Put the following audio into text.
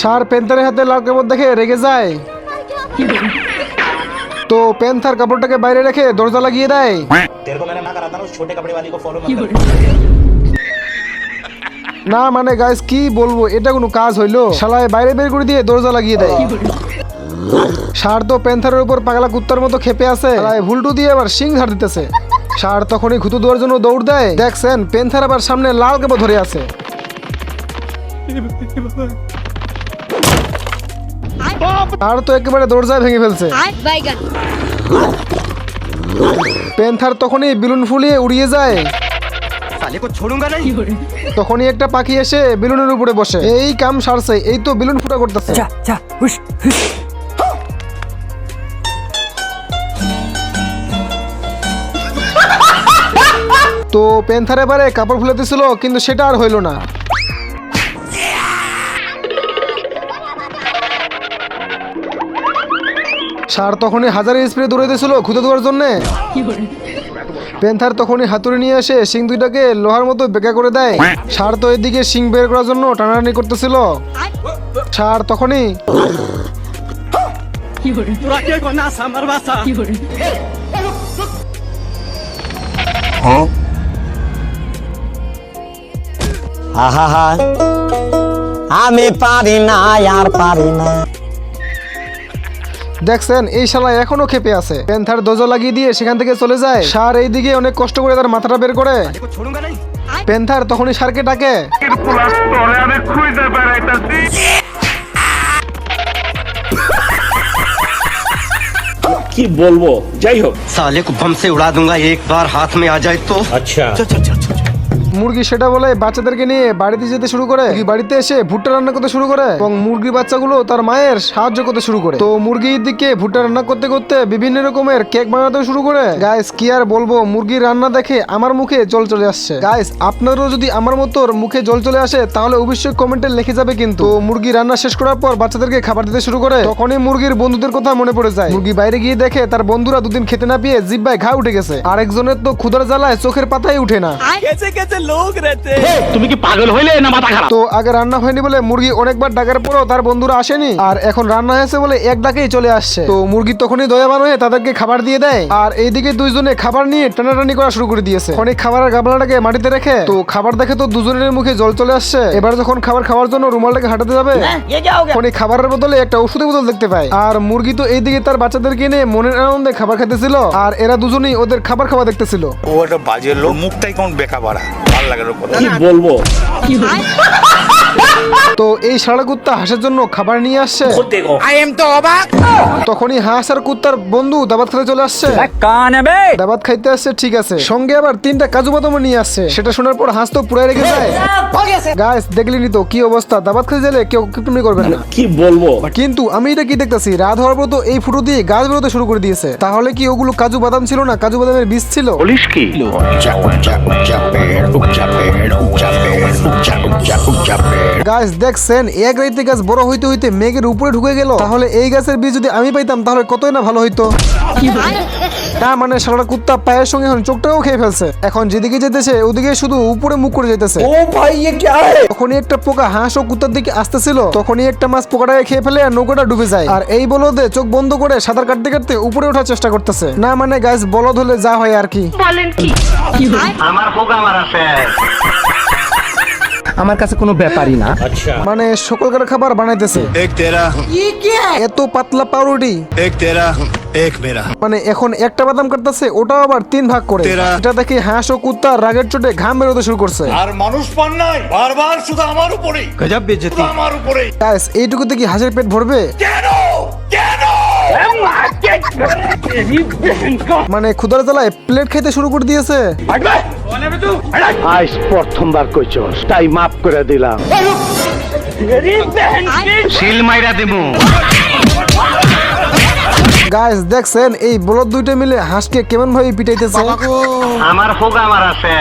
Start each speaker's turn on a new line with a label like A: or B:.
A: সার পেন্থারের হাতে লাল কাপড় দেখে রেগে যায়। তো প্যান্থার কাপড়টাকে বাইরে রেখে দরজা লাগিয়ে দেয়। না মানে গাইস কি বলব, এটা কোনো কাজ হইল। শালায় বাইরে বের করে দিয়ে দরজা লাগিয়ে দেয়। সার তো প্যান্থারের উপর পাগলা কুত্তার মতো খেপে আছে। ভুলটু দিয়ে আবার সিং ধার দিতেছে। সার তখনই খুঁতু দেওয়ার জন্য দৌড় দেয়। দেখছেন, প্যান্থার আবার সামনে লাল কাপড় ধরে আছে। আর তো একেবারে দরজা ভেঙে ফেলছে। প্যান্থার তখনই বিলুন ফুলিয়ে উড়িয়ে যায়। তখনই একটা পাখি এসে বেলুনের উপরে বসে। এই কাম সারছে এই তো বেলুন ফুটা করতেছে। তো প্যান্থার এবারে কাপড় ফুলে দিছিল কিন্তু সেটা আর হইল না। সার তখনই হাজারে স্প্রে দৌড়াইতেছিল খুঁজে দেওয়ার জন্যে। প্যান্থার তখনই হাতুড়ি নিয়ে আসে শিং দুইটাকে লোহার মতো বেকা করে দেয়। সার তো এদিকে শিং বের করার জন্য টানাটানি করতেছিল। সার তখনই
B: আহা। আমি পারি না, আর পারি না।
A: দেখছেন এই শালা এখনও খেপে আছে। প্যান্থার দোজো লাগিয়ে দিয়ে সেখান থেকে চলে যায়। সার এই দিকে অনেক কষ্ট করে তার মাথাটা বের করে। প্যান্থার তখনই সারকে ডাকে।
C: কি বলব? যাই হোক।
D: সালে কুম্ভম উড়া দুঙ্গা একবার হাত মে আ যায় তো। আচ্ছা আচ্ছা আচ্ছা।,
C: আচ্ছা, আচ্ছা।
A: মুরগি সেটা বলে বাচ্চাদেরকে নিয়ে বাড়িতে যেতে শুরু করে বাড়িতে এসে ভুট্টা রান্না করতে শুরু করে এবং মুরগি বাচ্চাগুলো তার মায়ের সাহায্য করতে শুরু করে। তো মুরগির দিকে ভুট্টা রান্না করতে করতে বিভিন্ন রকমের কেক বানাতে শুরু করে। গাইস কি আর বলব মুরগির রান্না দেখে আমার মুখে জল চলে আসছে। গাইস আপনারও যদি আমার মতো মুখে জল চলে আসে তাহলে অবশ্যই কমেন্টে লিখে যাবে কিন্তু। মুরগি রান্না শেষ করার পর বাচ্চাদেরকে খাবার দিতে শুরু করে তখনই মুরগির বন্ধুদের কথা মনে পড়ে যায়। মুরগি বাইরে গিয়ে দেখে তার বন্ধুরা দুদিন খেতে না পেয়ে জিব্বায় ঘা উঠে গেছে। আরেকজনের তো ক্ষুধার জ্বালায় চোখের পাতাই উঠে না।
E: লোক রেতে।
C: তুমি কি পাগল হইলে না মাথা খারাপ?
A: তো আগে রান্না হয়নি বলে মুরগি অনেকবার ডাকার পরেও তার বন্ধুরা আসেনি। আর এখন রান্না হয়েছে বলে এক ডাকেই চলে আসছে। তো মুরগি তখনই দয়াবান হয়ে তাদেরকে খাবার দিয়ে দেয়। আর এইদিকে দুইজনে খাবার নিয়ে টানাটানি করা শুরু করে দিয়েছে। অনেক খাবারের গাবলাটাকে মাটিতে রেখে তো খাবার দেখে তো দুজনের মুখে জল চলে আসছে। এবার যখন খাবার খাওয়ার জন্য রুমালটাকে হাঁটাতে যাবে হ্যাঁ, অনেক খাবারের বদলে একটা ওষুধের বোতল দেখতে পায়। আর মুরগি তো এইদিকে তার বাচ্চাদের কিনে মনের আনন্দে খাবার খেতেছিল আর এরা দুজনেই ওদের খাবার খাওয়া দেখতেছিল।
F: ও একটা বাজে লোক মুখটাই কোন বেকা বাড়া। ভালো লাগে লোক
C: কি বলব?
A: তো এই সারা কুত্তা হাঁসের জন্য খাবার নিয়ে আসছে? তখনই হাঁস আর কুত্তার বন্ধু দাবাত খেতে চলে আসছে। দাবাত খাইতে আসছে ঠিক আছে। সঙ্গে আবার তিনটা কাজু বাদামও নিয়ে আসছে। সেটা শোনার পর হাঁস তো পুরাই রেখে যায়। তো কি অবস্থা? দাবাত খেতে গেলে কেউ কিপটুমি করবে না।
C: কি বলব?
A: কিন্তু আমি এটা কি দেখতেছি? রাত হওয়ার পর তো এই ফুটো দিয়ে গাছ বেরোতে শুরু করে দিয়েছে। তাহলে কি ওগুলো কাজু বাদাম ছিল না? কাজু বাদামের বীজ ছিল?
C: বলিস কি?
A: চাপে গাছ দেখছেন এক রাইতে গাছ বড় হইতে হইতে মেঘের উপরে ঢুকে গেল। তাহলে এই গাছের বীজ যদি আমি পাইতাম তাহলে কতই না ভালো হইতো? না মানে সারা কুত্তা পায়ের সঙ্গে এখন চোখটাও খেয়ে ফেলছে। এখন যেদিকে যেতেছে ওদিকে শুধু উপরে মুখ করে যেতেছে। ও ভাই তখনই একটা পোকা হাঁস ও কুত্তার দিকে আসতেছিল তখনই একটা মাছ পোকাটাকে খেয়ে ফেলে আর নৌকাটা ডুবে যায়। আর এই বলদে চোখ বন্ধ করে সাঁতার কাটতে কাটতে উপরে ওঠার চেষ্টা করতেছে। না মানে গাছ বলদ হলে যা হয় আর কি। বলেন কি?
E: আমার আমার কাছে কোনো ব্যাপারই না।
C: আচ্ছা।
A: মানে সকলকার খাবার বানাইতেছে। এত পাতলা পাউরুটি। মানে এখন একটা বাদাম কাটতেছে ওটাও আবার তিন ভাগ করে। এটা দেখে হাঁস ও কুত্তা রাগের চোটে ঘাম বেরোতে শুরু করছে।
F: আর মানুষ পান নাই বারবার শুধু আমার উপরে
E: গজব বেজেতি।
F: আমার উপরে
A: গাইস এইটুকু দেখি হাঁসের পেট ভরবে?
F: কেন? কেন?
A: মানে ক্ষুদার জ্বালায় প্লেট খেতে শুরু করে দিয়েছে।
C: আজ প্রথমবার কইছস তাই মাফ করে দিলাম। শিল মাইরা দেবো
A: গাইস দেখছেন এই বলদ দুইটা মিলে হাঁসকে কেমন ভাবে পিটাইতেছে
D: আমার হোক আমার আছে